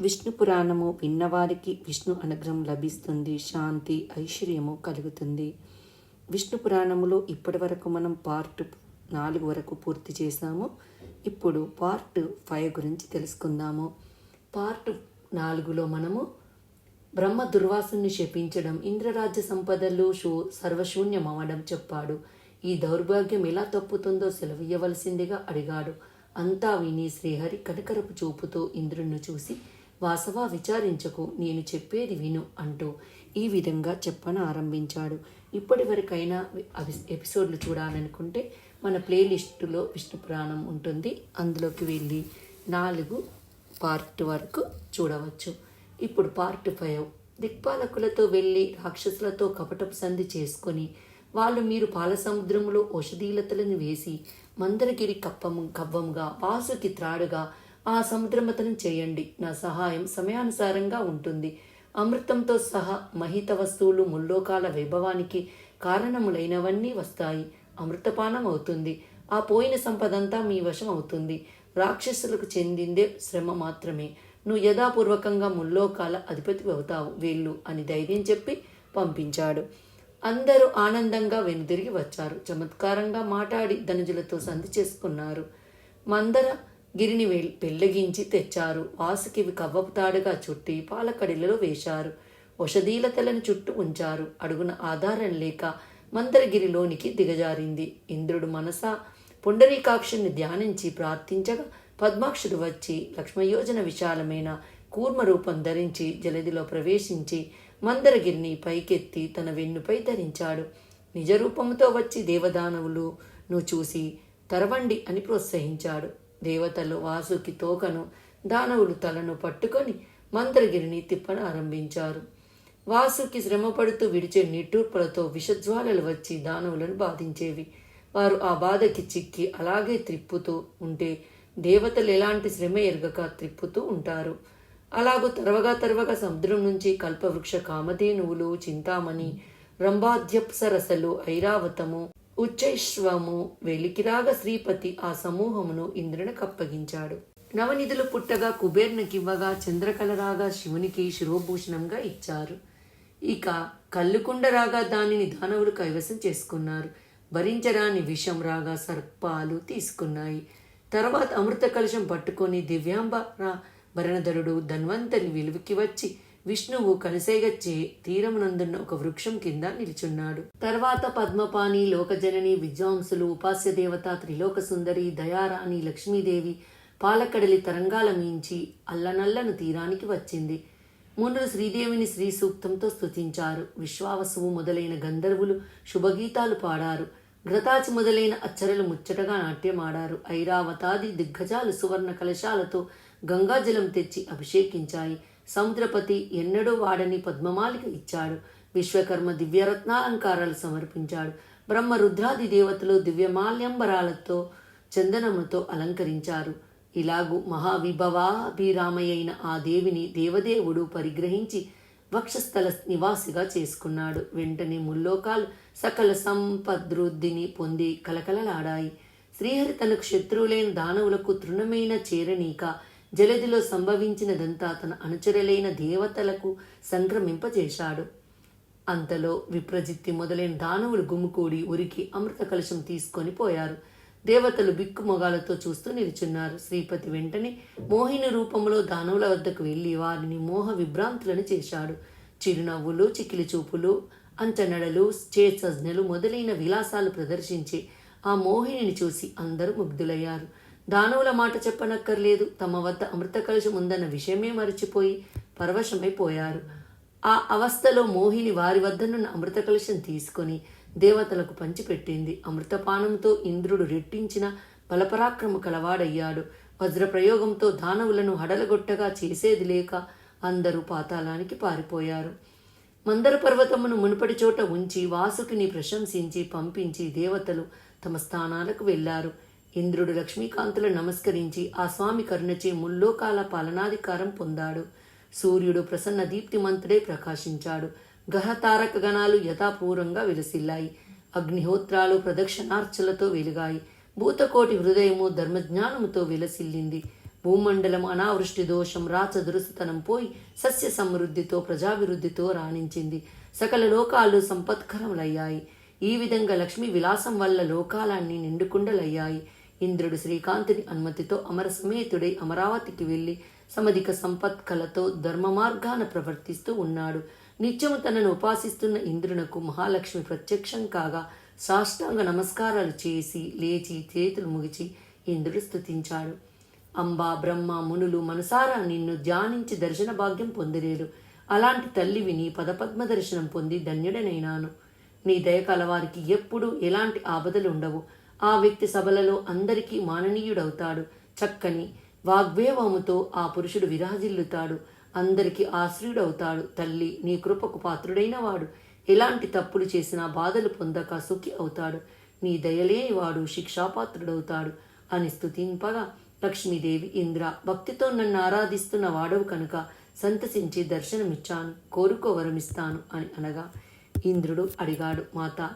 విష్ణు పురాణము విన్నవారికి విష్ణు అనుగ్రహం లభిస్తుంది శాంతి ఐశ్వర్యము కలుగుతుంది. విష్ణు పురాణములో ఇప్పటి వరకు మనం పార్ట్ నాలుగు వరకు పూర్తి చేశాము. ఇప్పుడు పార్ట్ ఫైవ్ గురించి తెలుసుకుందాము. పార్ట్ నాలుగులో మనము బ్రహ్మ దుర్వాసుని శపించడం ఇంద్రరాజ్య సంపదలు శూ సర్వశూన్యం అవ్వడం చెప్పాడు. ఈ దౌర్భాగ్యం ఎలా తప్పుతుందో సెలవియ్యవలసిందిగా అడిగాడు. అంతా విని శ్రీహరి కనకరపు చూపుతో ఇంద్రుణ్ణి చూసి వాసవా విచారించకు నేను చెప్పేది విను అంటూ ఈ విధంగా చెప్పన ఆరంభించాడు. ఇప్పటి వరకైనా ఎపిసోడ్లు చూడాలనుకుంటే మన ప్లేలిస్టులో విష్ణు పురాణం ఉంటుంది. అందులోకి వెళ్ళి నాలుగు పార్ట్ వరకు చూడవచ్చు. ఇప్పుడు పార్ట్ ఫైవ్. దిక్పాలకులతో వెళ్ళి రాక్షసులతో కపటపు సంధి చేసుకొని వాళ్ళు మీరు పాలసముద్రములో ఔషధీలతలను వేసి మందరగిరి కప్పము కవ్వముగా వాసుకి త్రాడుగా ఆ సముద్రమతనం చేయండి. నా సహాయం సమయానుసారంగా ఉంటుంది. అమృతంతో సహా మహిత వస్తువులు ముల్లోకాల వైభవానికి కారణములైనవన్నీ వస్తాయి. అమృతపానం అవుతుంది. ఆ పోయిన సంపదంతా మీ వశం అవుతుంది. రాక్షసులకు చెందిందే శ్రమ మాత్రమే. నువ్వు యథాపూర్వకంగా ముల్లోకాల అధిపతి అవుతావు. వీళ్ళు అని ధైర్యం చెప్పి పంపించాడు. అందరూ ఆనందంగా వెనుదిరిగి వచ్చారు. చమత్కారంగా మాట్లాడి ధనుజులతో సంధి చేసుకున్నారు. మందర గిరిని వెల్ తెచ్చారు. వాసుకివి కవ్వపు తాడుగా చుట్టి పాలకడిలలో వేశారు. ఔషధీలతలను చుట్టూ ఉంచారు. అడుగున ఆధారం లేక మందరగిరిలోనికి దిగజారింది. ఇంద్రుడు మనస పుండరీకాక్షుని ధ్యానించి ప్రార్థించగా పద్మాక్షుడు వచ్చి లక్ష్మయోజన విశాలమైన కూర్మ రూపం ధరించి జలదిలో ప్రవేశించి మందరగిరిని పైకెత్తి తన వెన్నుపై ధరించాడు. నిజ రూపంతో వచ్చి దేవదానవులు ను చూసి తరవండి అని ప్రోత్సహించాడు. దేవతలు వాసుకి తోకను దానవులు తలను పట్టుకొని మంత్రగిరిని తిప్పన ఆరంభించారు. వాసుకి శ్రమపడుతూ విడిచే నిట్టూర్పులతో విషజ్వాలలు వచ్చి దానవులను బాధించేవి. వారు ఆ బాధకి చిక్కి అలాగే త్రిప్పుతూ ఉంటే దేవతలు ఎలాంటి శ్రమ ఎరగక త్రిప్పుతూ ఉంటారు. అలాగూ తరవగా తరవగా సముద్రం నుంచి కల్పవృక్ష కామధేనువులు చింతామణి రంభాధ్యప్సరసలు ఐరావతము ఉచ్చైశ్వము వెలికిరాగ శ్రీపతి ఆ సమూహమును ఇంద్రునికి అప్పగించాడు నవనిధులు పుట్టగా కుబేర్నకివ్వగా చంద్రకళరాగా శివునికి శిరోభూషణంగా ఇచ్చారు. ఇక కళ్ళుకుండ రాగా దానిని దానవులు కైవసం చేసుకున్నారు. భరించరాని విషం రాగా సర్పాలు తీసుకున్నాయి. తర్వాత అమృత కలశం పట్టుకొని దివ్యాంబర భరణధరుడు ధన్వంతరి విలువకి వచ్చి విష్ణువు కనసేగచ్చే తీరమునందున్న ఒక వృక్షం కింద నిలుచున్నాడు. తర్వాత పద్మపాణి లోకజనని విద్వాంసులు ఉపాస్య దేవత త్రిలోక సుందరి దయారాణి లక్ష్మీదేవి పాలకడలి తరంగాల మించి అల్లనల్లను తీరానికి వచ్చింది. మునులు శ్రీదేవిని శ్రీ సూక్తంతో స్తుతించారు. విశ్వావసువు మొదలైన గంధర్వులు శుభగీతాలు పాడారు. ఘ్రతాచి మొదలైన అచ్చరలు ముచ్చటగా నాట్యమాడారు. ఐరావతాది దిగ్గజాలు సువర్ణ కలశాలతో గంగాజలం తెచ్చి అభిషేకించాయి. సముద్రపతి ఎన్నడూ వాడని పద్మమాలిక ఇచ్చాడు. విశ్వకర్మ దివ్యరత్నాలంకారాలు సమర్పించాడు. బ్రహ్మ రుద్రాది దేవతలు దివ్యమాల్యంబరాలతో చందనముతో అలంకరించారు. ఇలాగు మహావిభవాభిరామయైన ఆ దేవిని దేవదేవుడు పరిగ్రహించి వక్షస్థల నివాసిగా చేసుకున్నాడు. వెంటనే ముల్లోకాలు సకల సంపద్వృద్ధిని పొంది కలకలలాడాయి. శ్రీహరి తనకు శత్రువులైన దానవులకు తృణమైన చేరనీక జలదిలో సంభవించినదంతా తన అనుచరులైన దేవతలకు సంక్రమింపజేశాడు. అంతలో విప్రజిత్తి మొదలైన దానవులు గుమ్ముకూడి ఉరికి అమృత కలశం తీసుకొని పోయారు. దేవతలు బిక్కుమొగాలతో చూస్తూ నిలుచున్నారు. శ్రీపతి వెంటనే మోహిని రూపంలో దానవుల వద్దకు వెళ్ళి వారిని మోహ విభ్రాంతులను చేశాడు. చిరునవ్వులు చికిలి చూపులు అంచనడలు చేసజ్ఞలు మొదలైన విలాసాలు ప్రదర్శించి ఆ మోహిని చూసి అందరూ ముగ్ధులయ్యారు. దానవుల మాట చెప్పనక్కర్లేదు. తమ వద్ద అమృత కలుషం ఉందన్న విషయమే మరచిపోయి పరవశమైపోయారు ఆ అవస్థలో మోహిని వారి వద్దనున్న అమృత కలుషం తీసుకొని దేవతలకు పంచిపెట్టింది. అమృతపానంతో ఇంద్రుడు రెట్టించిన బలపరాక్రమ కలవాడయ్యాడు. వజ్రప్రయోగంతో దానవులను హడలగొట్టగా చేసేది లేక అందరూ పాతాళానికి పారిపోయారు. మందర పర్వతమును మునుపటి చోట ఉంచి వాసుకిని ప్రశంసించి పంపించి దేవతలు తమ స్థానాలకు వెళ్ళారు ఇంద్రుడు లక్ష్మీకాంతులు నమస్కరించి ఆ స్వామి కరుణచే ముల్లోకాల పాలనాధికారం పొందాడు. సూర్యుడు ప్రసన్న దీప్తిమంతుడే ప్రకాశించాడు. గహతారక గణాలు యథాపూర్వంగా విలసిల్లాయి. అగ్నిహోత్రాలు ప్రదక్షిణార్చలతో వెలిగాయి. భూతకోటి హృదయము ధర్మజ్ఞానముతో విలసిల్లింది. భూమండలం అనావృష్టి దోషం రాచదురుసుతనం పోయి సస్య సమృద్ధితో ప్రజాభివృద్ధితో రాణించింది. సకల లోకాలు సంపత్కరములయ్యాయి. ఈ విధంగా లక్ష్మీ విలాసం వల్ల లోకాలన్నీ నిండుకుండలయ్యాయి. ఇంద్రుడు శ్రీకాంతుని అనుమతితో అమర సమేతుడై అమరావతికి వెళ్ళి సమధిక సంపత్కలతో ధర్మ మార్గాన ప్రవర్తిస్తూ ఉన్నాడు. నిత్యము తనను ఉపాసిస్తున్న ఇంద్రునకు మహాలక్ష్మి ప్రత్యక్షం కాగా సాష్టాంగ నమస్కారాలు చేసి లేచి చేతులు ముగిచి ఇంద్రుడు స్తుతించాడు. అంబా బ్రహ్మ మునులు మనసారా నిన్ను ధ్యానించి దర్శన భాగ్యం పొందిలేరు అలాంటి తల్లివి నీ పదపద్మ దర్శనం పొంది ధన్యుడనైనాను. నీ దయ కలవారికి ఎప్పుడూ ఎలాంటి ఆపదలు ఉండవు. ఆ వ్యక్తి సభలలో అందరికీ మాననీయుడవుతాడు. చక్కని వాగ్వేవముతో ఆ పురుషుడు విరాజిల్లుతాడు. అందరికీ ఆశ్రయుడవుతాడు. తల్లి నీ కృపకు పాత్రుడైన వాడు. ఎలాంటి తప్పులు చేసినా బాధలు పొందక సుఖి అవుతాడు. నీ దయలేని వాడు శిక్షాపాత్రుడవుతాడు. అని స్థుతింపగా లక్ష్మీదేవి ఇంద్ర భక్తితో నన్ను ఆరాధిస్తున్న వాడవు కనుక సంతసించి దర్శనమిచ్చాను. కోరుకో వరమిస్తాను అని అనగా ఇంద్రుడు అడిగాడు మాత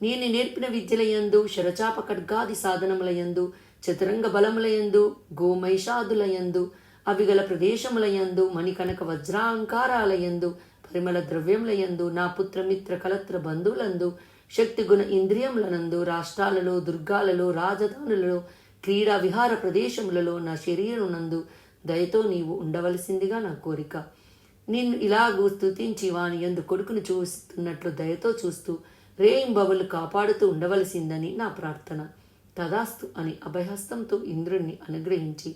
నేను నేర్పిన విద్యలయందు శరచాప ఖడ్గాది సాధనములయందు చతురంగ బలములయందు గోమైషాదులయందు అవిగల ప్రదేశములయందు మణికనక వజ్రాంకారాలయందు పరిమళ ద్రవ్యములయందు నా పుత్రమిత్ర కలత్ర బంధువులందు శక్తిగుణ ఇంద్రియములనందు రాష్ట్రాలలో దుర్గాలలో రాజధానులలో క్రీడా విహార ప్రదేశములలో నా శరీరమునందు దయతో నీవు ఉండవలసిందిగా నా కోరిక. నిన్ను ఇలాగూ స్తుతించి వాని ఎందు కొడుకును చూస్తున్నట్లు దయతో చూస్తూ రేయింబవలు కాపాడుతూ ఉండవలసిందని నా ప్రార్థన. తదాస్తు అని అభయహస్తంతో ఇంద్రుణ్ణి అనుగ్రహించి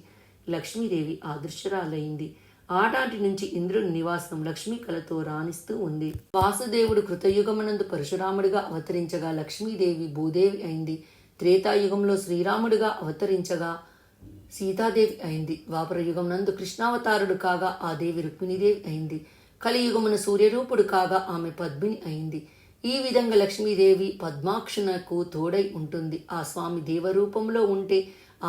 లక్ష్మీదేవి ఆదృశ్యరాలైంది ఆనాటి నుంచి ఇంద్రుని నివాసం లక్ష్మీ కళతో రాణిస్తూ ఉంది. వాసుదేవుడు కృతయుగమనందు పరశురాముడిగా అవతరించగా లక్ష్మీదేవి భూదేవి అయింది. త్రేతాయుగంలో శ్రీరాముడిగా అవతరించగా సీతాదేవి అయింది. ద్వాపరయుగం నందు కృష్ణావతారుడు కాగా ఆ దేవి రుక్మిణీదేవి అయింది. కలియుగమున సూర్యరూపుడు కాగా ఆమె పద్మిని అయింది. ఈ విధంగా లక్ష్మీదేవి పద్మాక్షునకు తోడై ఉంటుంది. ఆ స్వామి దేవరూపంలో ఉంటే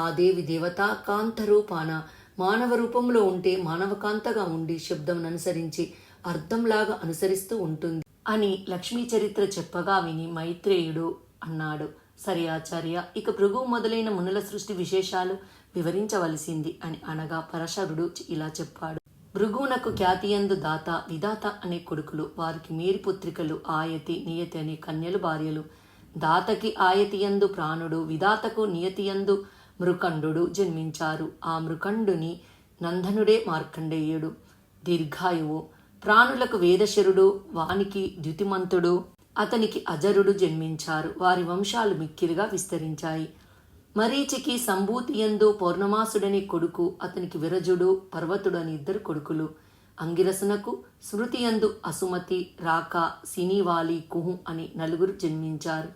ఆ దేవి దేవతా కాంత రూపాన మానవ రూపంలో ఉంటే మానవకాంతగా ఉండి శబ్దం అనుసరించి అర్థంలాగా అనుసరిస్తూ ఉంటుంది అని లక్ష్మీ చరిత్ర చెప్పగా విని మైత్రేయుడు అన్నాడు. సరే ఆచార్య ఇక భృగు మొదలైన మునుల సృష్టి విశేషాలు వివరించవలసింది అని అనగా పరశరుడు ఇలా చెప్పాడు. భృగునకు ఖ్యాతియందు దాత విదాత అనే కొడుకులు వారికి మేరి పుత్రికలు ఆయతి నియతి అనే కన్యలు భార్యలు. దాతకి ఆయతియందు ప్రాణుడు విదాతకు నియతియందు మృకండు జన్మించారు. ఆ మృకండుని నందనుడే మార్కండేయుడు. దీర్ఘాయువు. ప్రాణులకు వేదశరుడు వానికి ద్యుతిమంతుడు అతనికి అజరుడు జన్మించారు. వారి వంశాలు మిక్కిరిగా విస్తరించాయి. మరీచికి సంభూతియందు పౌర్ణమాసుడని కొడుకు అతనికి విరజుడు పర్వతుడు అని ఇద్దరు కొడుకులు. అంగిరసనకు స్మృతియందు అసుమతి రాక సినివాలి కుహు అని నలుగురు జన్మించారు.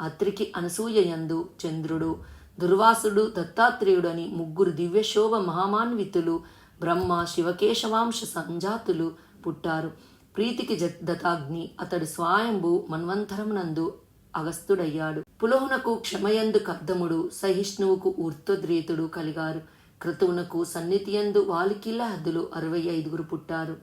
అత్రికి అనసూయయందు చంద్రుడు దుర్వాసుడు దత్తాత్రేయుడని ముగ్గురు దివ్యశోభ మహామాన్వితులు బ్రహ్మ శివకేశవాంశ సంజాతులు పుట్టారు. ప్రీతికి జ- దతాగ్ని అతడు స్వాయంభు మన్వంతరమునందు అగస్తుడయ్యాడు. పులోహునకు క్షమయందు కబ్దముడు సహిష్ణువుకు ఊర్ధ్వద్రేతుడు కలిగారు. క్రతువునకు సన్నిధియందు వాలికిల హద్దులు అరవై ఐదుగురు పుట్టారు.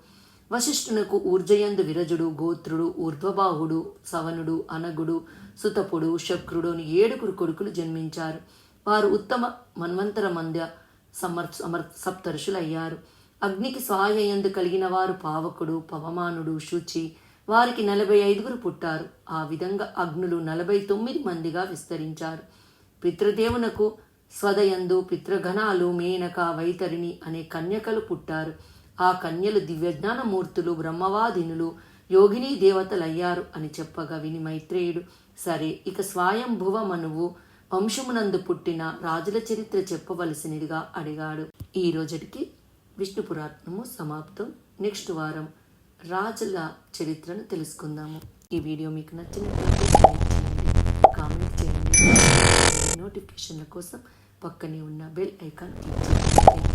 వశిష్ఠునకు ఊర్జయందు విరజుడు గోత్రుడు ఊర్ధ్వబాహుడు సవనుడు అనగుడు సుతపుడు శక్రుడు అని ఏడుగురు కొడుకులు జన్మించారు. వారు ఉత్తమ మన్వంతర మంద్య సమర్ సమర్ సప్తరుషులయ్యారు. అగ్నికి సహాయందు కలిగిన వారు పావకుడు పవమానుడు శుచి వారికి నలభై ఐదుగురు పుట్టారు. ఆ విధంగా అగ్నులు నలభై తొమ్మిది మందిగా విస్తరించారు. పితృదేవునకు స్వదయందు పితృగణాలు మేనక వైతరిణి అనే కన్యకలు పుట్టారు. ఆ కన్యలు దివ్యజ్ఞానమూర్తులు బ్రహ్మవాదినులు యోగిని దేవతలయ్యారు అని చెప్పగా విని మైత్రేయుడు సరే ఇక స్వయంభువ మనువు వంశమునందు పుట్టిన రాజుల చరిత్ర చెప్పవలసినదిగా అడిగాడు. ఈ రోజుటికి విష్ణు పురాణము సమాప్తం. నెక్స్ట్ వారం రాజుల చరిత్రను తెలుసుకుందాము. ఈ వీడియో మీకు నచ్చినట్లయితే కామెంట్ చేయండి. నోటిఫికేషన్ల కోసం పక్కనే ఉన్న బెల్ ఐకాన్ క్లిక్ చేయండి.